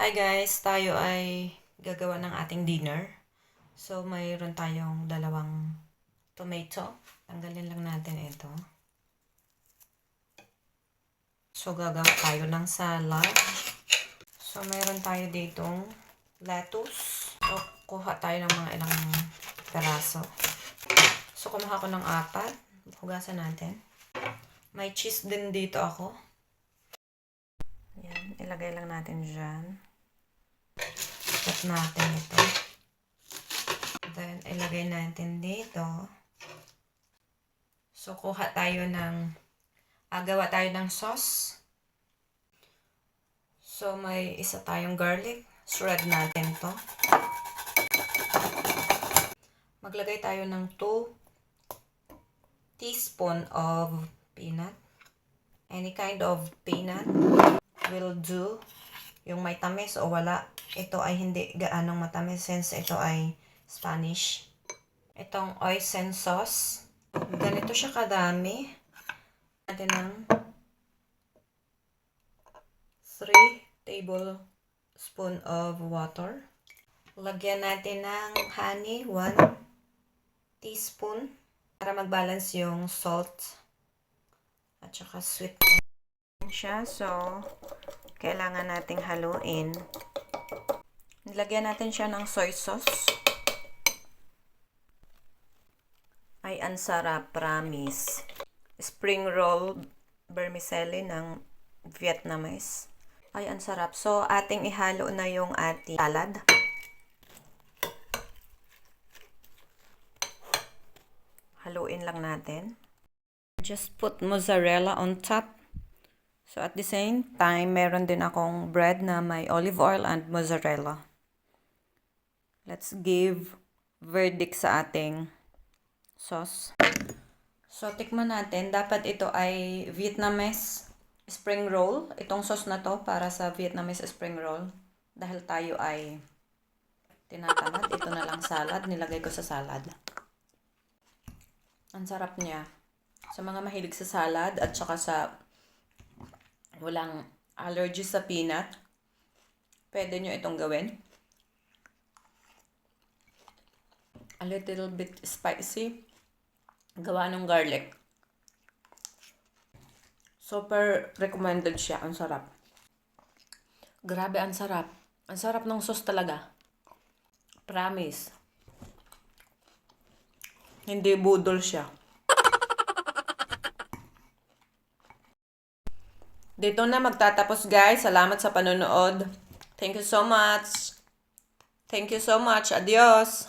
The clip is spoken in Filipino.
Hi guys, tayo ay gagawa ng ating dinner. So, mayroon tayong dalawang tomato. Tanggalin lang natin ito. So, gagawa tayo ng salad. So, mayroon tayo ditong lettuce. So, kuha tayo ng mga ilang peraso. So, kumuha ko ng apat. Hugasan natin. May cheese din dito ako. Yan, ilagay lang natin dyan. Cut natin ito. Then, ilagay natin dito. So, kuha tayo ng, ah, gawa tayo ng sauce. So, may isa tayong garlic. Shred natin to. Maglagay tayo ng 2 teaspoon of peanut. Any kind of peanut will do. Yung may tamis o wala, ito ay hindi gaanong matamis since ito ay Spanish. Itong oisin sauce. Ganito siya kadami. Natin ng 3 tablespoon of water. Lagyan natin ng honey, 1 teaspoon para mag-balance yung salt at saka sweet siya. So, kailangan nating haluin. Nilagyan natin siya ng soy sauce. Ay, ang sarap, promise. Spring roll vermicelli ng Vietnamese. Ay, ang sarap. So, ating ihalo na yung ating salad. Haluin lang natin. Just put mozzarella on top. So, at the same time, meron din akong bread na may olive oil and mozzarella. Let's give verdict sa ating sauce. So, tikman natin. Dapat ito ay Vietnamese spring roll. Itong sauce na to para sa Vietnamese spring roll. Dahil tayo ay tinatamad. Ito na lang salad. Nilagay ko sa salad. Ang sarap niya. Sa mga mahilig sa salad at saka sa walang allergy sa peanut, pwede nyo itong gawin. A little bit spicy. Gawa ng garlic. Super recommended siya. Ang sarap. Grabe, ang sarap. Ang sarap ng sauce talaga. Promise. Hindi budol siya. Dito na magtatapos guys. Salamat sa panonood. Thank you so much. Thank you so much. Adios.